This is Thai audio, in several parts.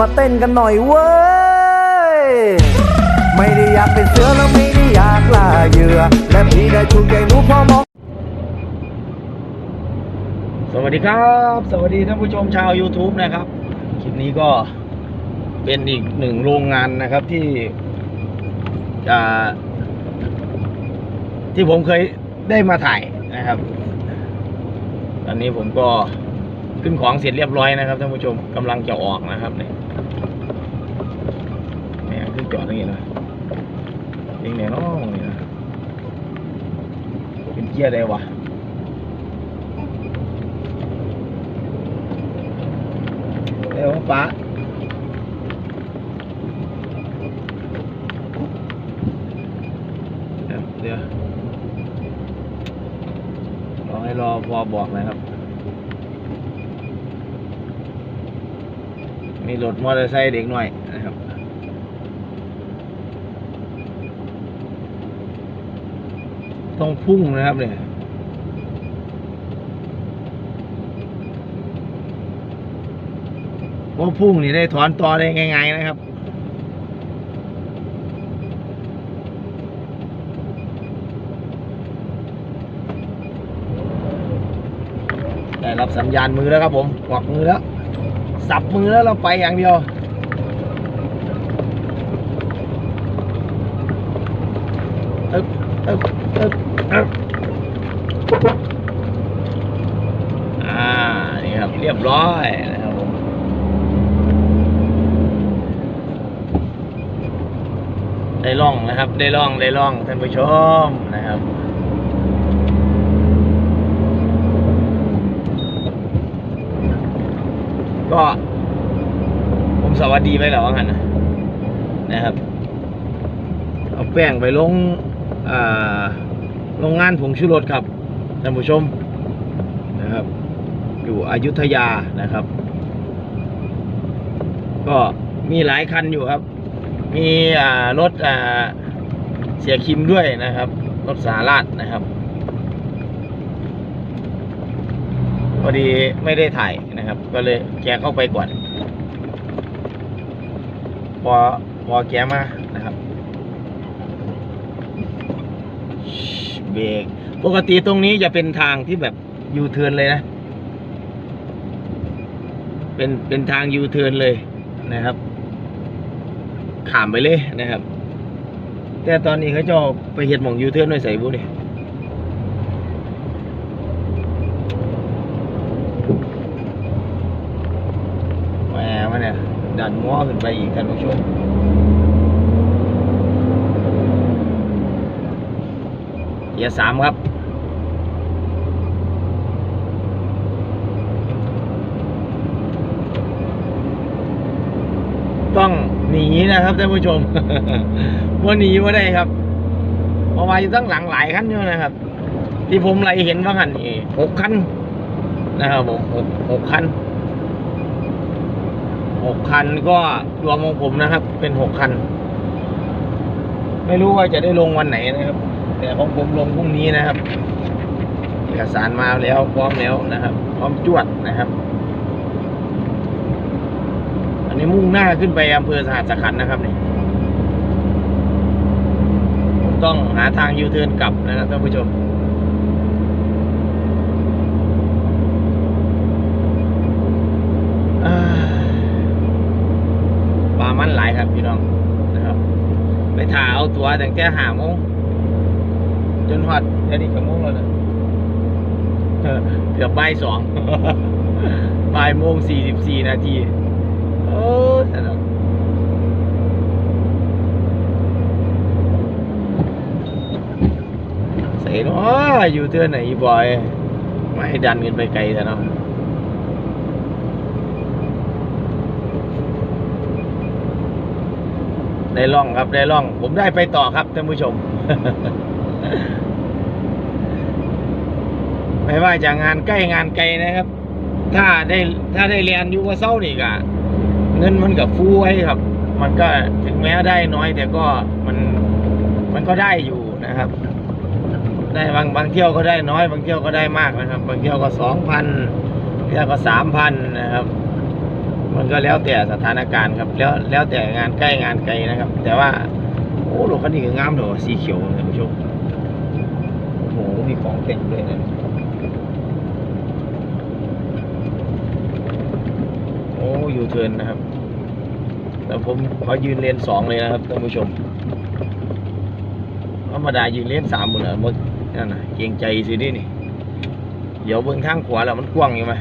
มาเต้นกันหน่อยเว้ย ไม่ได้อยากเป็นเสือแล้วไม่ได้อยากล่าเหยื่อ และพี่ได้ถูกใจหนูพอมองสวัสดีครับ สวัสดีท่านผู้ชมชาว YouTube นะครับ คลิปนี้ก็เป็นอีกหนึ่งโรงงานนะครับที่จะที่ผมเคยได้มาถ่ายนะครับ ตอนนี้ผมก็ ขึ้นของเสร็จเรียบร้อยนะครับท่านผู้ชมกำลังจะออกนะครับเนี่ยเนี่ยขึ้นจอดอย่างนี้นะยิงเนี่ยน้องนี่นะเป็นเกียร์ได้วะเร็วป้าเดี๋ยวเดี๋ยวรอให้รอพอบอกนะครับ มีรถมอเตอร์ไซค์เด็กหน่อยนะครับต้องพุ่งนะครับเนี่ยว่าพุ่งนี่ได้ถอนตอได้ง่ายๆนะครับได้รับสัญญาณมือแล้วครับผมกวักมือแล้ว สับมือแล้วเราไปอย่างเดียว อึ๊บอึบอึบอึ๊บอ่า นี่ครับ เรียบร้อยนะครับผมได้ล่องนะครับ ได้ล่อง ได้ล่องท่านผู้ชมนะครับ ก็ ผมสวัสดีไปแล้วว่ากันนะนะครับ เอาแป้งไปลงอ่าโรงงานผงชูรสครับท่านผู้ชมนะครับ อยู่อยุธยานะครับ ก็มีหลายคันอยู่ครับ มีอ่ารถอ่าเสียคิมด้วยนะครับ รถสาราดนะครับ พอดีไม่ได้ถ่ายนะครับ ก็เลยแกเข้าไปก่อน พอพอแกมานะครับเบรกปกติตรงนี้จะเป็นทางที่แบบยูเทิร์นเลยนะ เป็นเป็นทางยูเทิร์นเลยนะครับขามไปเลยนะครับ แต่ตอนนี้เขาจะไปเห็ดหม่องยูเทิร์นด้วยใส่บุนี่แห มมันเนี่ยดันง้อขึ้นไปอีกท่านผู้ชมเกียร์สามครับต้องหนีนะครับท่านผู้ชมว่าหนีว่าได้ครับเพราะว่าอยู่ตั้งหลังหลายคันอยู่นะครับ ที่ผมไล่เห็นว่าคันนี่หกคันนะครับผมหกหกคัน หกคันก็รวมของผมนะครับ เป็นหกคัน ไม่รู้ว่าจะได้ลงวันไหนนะครับ แต่ของผมลงพรุ่งนี้นะครับเอกสารมาแล้วพร้อมแล้วนะครับ พร้อมจวดนะครับ อันนี้มุ่งหน้าขึ้นไปอำเภอสหัสขันนะครับนี่ต้องหาทางยูเทิร์นกลับนะครับท่านผู้ชม อ่าปลามันหลายครับพี่น้องนะครับ ไปถ่าเอา ตัวแต่งแต่หาโมงจนหอดแค่นี้ก็โมงแล้วนะเกือบบ่ายสองบ่ายโมงสี่สิบสี่นาทีโอ้สนุกใส่เนาะอยู่เทือไหนอีบอยไม่ให้ดันกันไปไกลแต่เนาะ ได้ล่องครับได้ล่อง ผมได้ไปต่อครับท่านผู้ชม ไม่ว่าจะงานใกล้งานไกลนะครับ ถ้าได้ถ้าได้เรียนอยูว่าเศร้านี่ก็เงินมันกับฟูไว้ครับ มันก็ถึงแม้ได้น้อย แต่ก็มันมันก็ได้อยู่นะครับ ได้บางบางเที่ยวก็ได้น้อย บางเที่ยวก็ได้มากนะครับ บางเที่ยวก็สองพันเที่ยวก็สามพันนะครับ มันก็แล้วแต่สถานการณ์ครับ แล้วแล้วแต่งานใกล้งานไกลนะครับ แต่ว่า โอ้รถคันนี้ก็งามเถอะสีเขียวท่านผู้ชมโอ้โหมีของแต่งด้วยนะโอ้ยูเทิร์นนะครับแล้วผมขอยืนเลนสองเลยนะครับท่านผู้ชมธรรมดายืนเลนสามหมดเลยหมดนั่นนะเกรงใจสินี่นี่ เดี๋ยวเบื้องทางขวาแล้วมันกว้างอยู่ไหม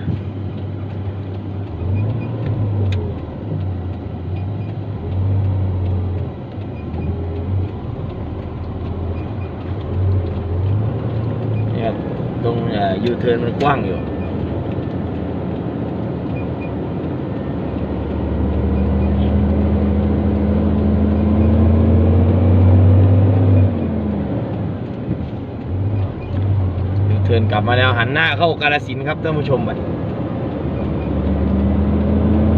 เนี่ยตรง ยูเทิร์นมันกว้างอยู่ยูเทิร์นกลับมาแล้วหันหน้าเข้ากาลสินครับท่านผู้ชมไป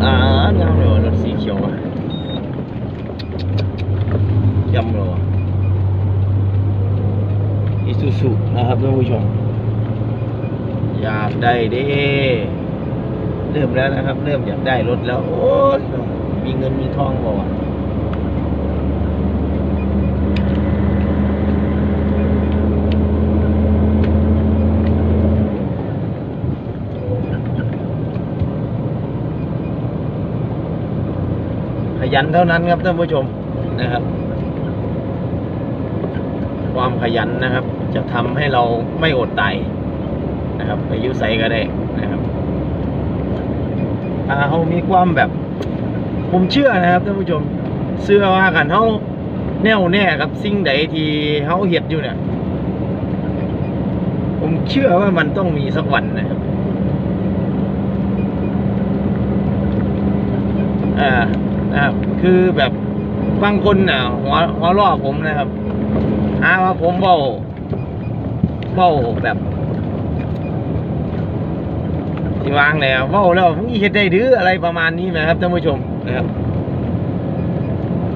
อ่างามเลยรถสีเขียวอะยำเลยอิซูซุนะครับท่านผู้ชม อยากได้เด้เริ่มแล้วนะครับ เริ่มอยากได้รถแล้ว โอ้ยมีเงินมีทองบ่ขยันเท่านั้นครับท่านผู้ชมนะครับ ความขยันนะครับ จะทำให้เราไม่อดตาย นะครับไปยุใสก็ได้นะครับถ้าเขามีความแบบ ผมเชื่อนะครับท่านผู้ชมเชื่อว่ากันเขาแน่วแน่กับสิ่งใดที่เขาเห็ดอยู่เนี่ย ผมเชื่อว่ามันต้องมีสักวันนะครับอ่านะครับ คือแบบบางคนน่ะหัวหัวล้อผมนะครับหาว่าผมเบาเบาแบบ ที่วางแล้วเบ้าแล้วมึงเฮ็ดได้หรืออะไรประมาณนี้นะครับท่านผู้ชมนะครับ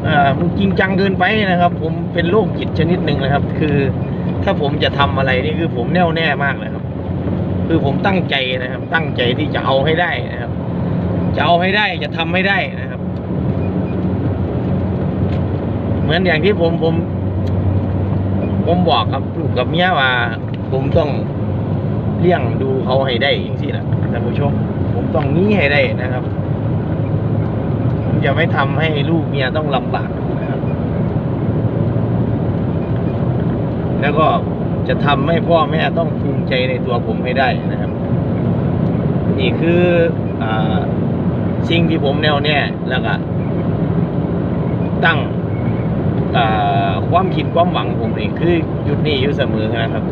อ่ามันจริงจังเกินไปนะครับ ผมเป็นโรคจิตชนิดหนึ่งนะครับ คือถ้าผมจะทำอะไรนี่คือผมแน่วแน่มากเลยครับ คือผมตั้งใจนะครับ ตั้งใจที่จะเอาให้ได้นะครับ จะเอาให้ได้จะทำให้ได้นะครับ เหมือนอย่างที่ผมผม ผมบอกกับลูกกับเมียว่า ผมต้อง เลี้ยงดูเขาให้ได้อย่างที่นะท่านผู้ชมผมต้องนี้ให้ได้นะครับผมจะไม่ทำให้ลูกเมียต้องลำบากนะครับแล้วก็จะทำให้พ่อแม่ต้องภูมิใจในตัวผมให้ได้นะครับ นี่คืออสิ่งที่ผมแนวแน่แล้วก็ตั้งความคิดความหวังผมนี่คือหยุดนี่อยู่เสมอนะครับ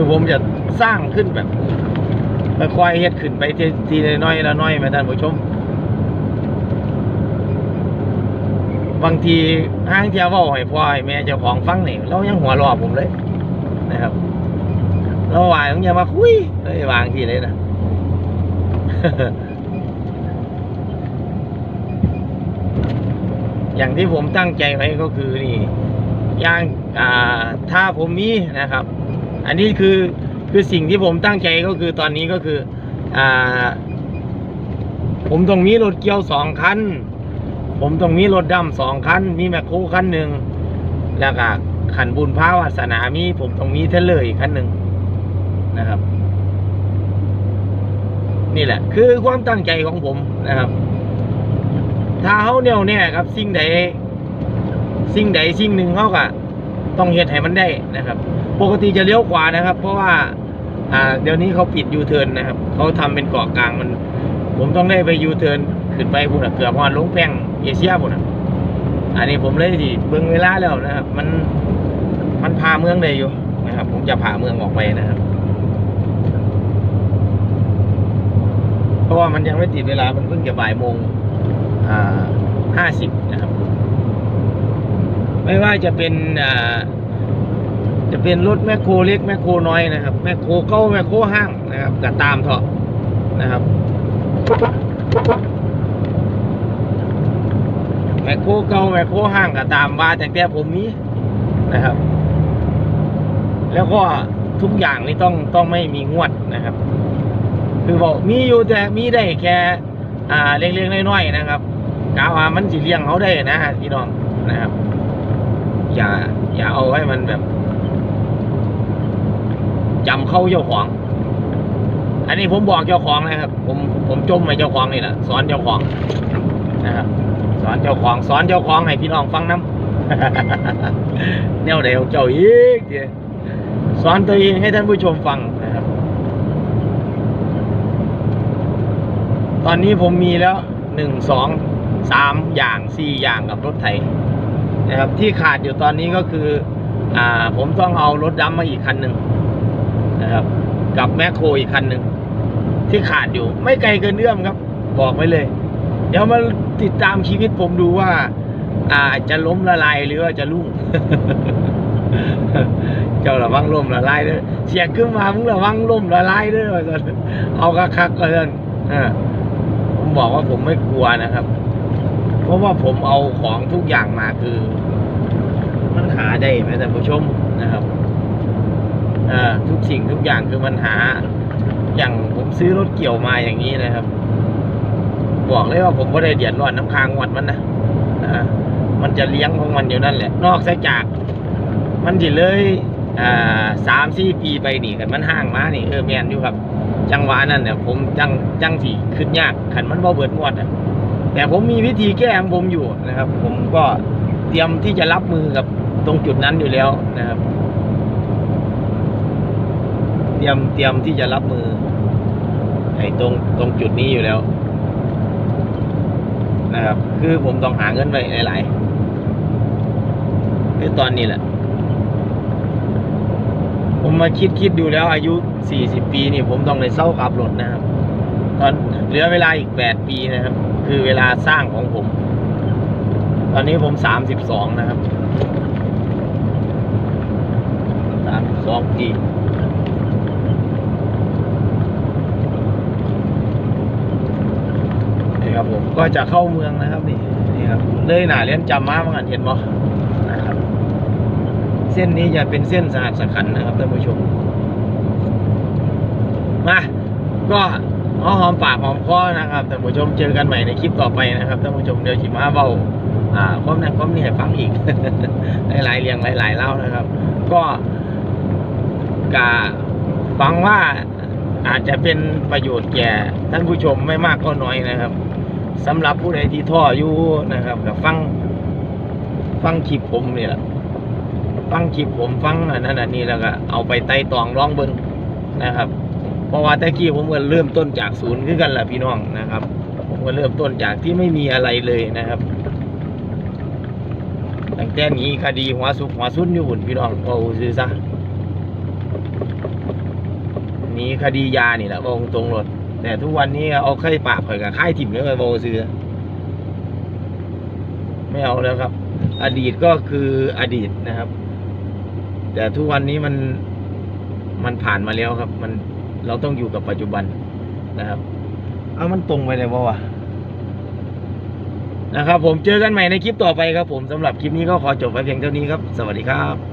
คือผมจะสร้างขึ้นแบบค่อยๆเฮ็ดขึ้นไปทีละน้อยละน้อยมาท่านผู้ชม บางทีห้างเที่ยวว่าให้พ่อให้แม่เจ้าของฟังนี่เรายังหัวรอผมเลย นะครับเราวายต้องอย่ามาคุยเฮ้ยวางทีเลยนะอย่างที่ผมตั้งใจไว้ก็คือนี่ย่างอ่าถ้าผมมีนะครับ อันนี้คือคือสิ่งที่ผมตั้งใจก็คือตอนนี้ก็คืออ่าผมต้องมีรถเกียวสองคัน ผมต้องมีรถดำสองคัน มีแมคโครคันหนึ่ง แล้วก็ขันบุญพาวาสนามีผมต้องมีเทเลอร์อีกคันหนึ่งนะครับ นี่แหละ คือความตั้งใจของผมนะครับ ถ้าเขาแน่วแน่ครับ สิ่งใด สิ่งใดสิ่งหนึ่งเขาก็ต้องเฮ็ดให้มันได้นะครับ ปกติจะเลี้ยวขวานะครับ เพราะว่า อ่า เดี๋ยวนี้เขาปิดยูเทิร์นนะครับเขาทำเป็นเกาะกลางมัน ผมต้องได้ไปยูเทิร์นขึ้นไปพุ่นะเกือบพอนลงแพงเอเชียพุ่นะอันนี้ผมเลยที่เบิ่งเวลาแล้วนะครับ มันมันพาเมืองได้อยู่นะครับ ผมจะพาเมืองออกไปนะครับเพราะว่ามันยังไม่ติดเวลา มันเพิ่งจะบ่ายโมงอ่าห้าสิบนะครับ ไม่ว่าจะเป็นอ่า จะเป็นรถแมคโครเล็กแมคโครน้อยนะครับแมคโครเก้าแมคโครห้างนะครับก็ตามเถอะนะครับแมคโครเก่าแมคโครห้างก็ตามว่าแต่แต่ผมมีนะครับ แล้วก็ทุกอย่างนี่ต้องต้องไม่มีงวดนะครับ คือบอกมีอยู่แต่มีได้แค่อ่าเล็กๆน้อยๆนะครับกาวามันสิเลี้ยงเขาได้นะพี่น้องนะครับ อย่าอย่าเอาให้มันแบบ จำเข้าเจ้าของ อันนี้ผมบอกเจ้าของนะครับ ผมผมจมให้เจ้าของนี่แหละสอนเจ้าของนะครับสอนเจ้าของสอนเจ้าของให้พี่น้องฟังน้ำแนวเดียวเจ้าอีกเดียสอนตัวเองให้ท่านผู้ชมฟังนะครับ ตอนนี้ผมมีแล้วหนึ่งสองสามอย่างสี่อย่างกับรถไถนะครับที่ขาดอยู่ตอนนี้ก็คืออ่าผมต้องเอารถดำมาอีกคันหนึ่ง นะครับ กับแมคโครอีกคันหนึ่งที่ขาดอยู่ ไม่ไกลเกินเอื้อมครับ บอกไว้เลย เดี๋ยวมาติดตามชีวิตผมดูว่า อาจะล้มละลายหรือว่าจะรุ่งเจ้าระวังล่มละลายเด้อเสียงขึ้นมามึงระวังล่มละลายเด้อว่าซั่นเอาคักเลยอ่าผมบอกว่าผมไม่กลัวนะครับ เพราะว่าผมเอาของทุกอย่างมาคือ มันหาได้ไหมท่านผู้ชมนะครับ ทุกสิ่งทุกอย่างคือมันหา อย่างผมซื้อรถเกี่ยวมาอย่างนี้นะครับ บอกเลยว่าผมก็ได้เดือดร้อนน้ำค้างวัดมันนะนะมันจะเลี้ยงของมันอยู่นั่นแหละ นอกจาก มันจะเลยอ่าสามสี่ปีไปนี่กันมันห่างมานี่เออแมนอยู่ครับ จังหวะนั้นเนี่ยผมจังจังสีขึ้นยากขันมันบ่เบิดงวดอะแต่ผมมีวิธีแก้ของผมอยู่นะครับ ผมก็เตรียมที่จะรับมือกับตรงจุดนั้นอยู่แล้วนะครับ เตรียมเตรียมที่จะรับมือไอ้ตรงตรงจุดนี้อยู่แล้ว นะครับ คือผมต้องหาเงินไว้หลายๆคือตอนนี้แหละ ผมมาคิดคิดดูแล้วอายุ40ปีนี่ผมต้องเลยเศร้าขับรถนะครับ ตอนเหลือเวลาอีก8ปีนะครับ คือเวลาสร้างของผม ตอนนี้ผม32นะครับ32ปีนี่ครับผม ก็จะเข้าเมืองนะครับนี่นี่ครับเลยหนาเลียนจำมาเหมือนกันเห็นบ่นะครับ เส้นนี้จะเป็นเส้นสหัสขันนะครับท่านผู้ชม มาก็หอมหอมปากหอมคอนะครับท่านผู้ชมเจอกันใหม่ในคลิปต่อไปนะครับท่านผู้ชมเดี๋ยวจิมาเบาอ่าความนั้นความนี้ให้ฟังอีกหลายๆเรียงหลายๆเล่านะครับ ก็กาฟังว่าอาจจะเป็นประโยชน์แก่ท่านผู้ชมไม่มากก็น้อยนะครับ สำหรับผู้ใดที่ท่ออยู่นะครับกับฟังฟังคลิปผมเนี่ยแหละฟังคลิปผมฟังอันนั้นอันนี้แล้วก็เอาไปไต่ตองร้องเบิ้งนะครับ เพราะว่าแต่กี้ผมก็เริ่มต้นจากศูนย์คือกันแหละพี่น้องนะครับ ผมก็เริ่มต้นจากที่ไม่มีอะไรเลยนะครับตั้งแต่นี้คดีหัวสุกหัวซุนอยู่หุ่นพี่น้องก็ซื้อซะนี้คดียานี่แหละอกตรงรถ แต่ทุกวันนี้เอาไข่ปากข่อยกับค่ายถิ่มแล้วไปโบซื้อไม่เอาแล้วครับ อดีตก็คืออดีตนะครับ แต่ทุกวันนี้มันมันผ่านมาแล้วครับ มันเราต้องอยู่กับปัจจุบันนะครับเอามันตรงไปเลยว่าวะนะครับ ผมเจอกันใหม่ในคลิปต่อไปครับผมสำหรับคลิปนี้ก็ขอจบไว้เพียงเท่านี้ครับ สวัสดีครับ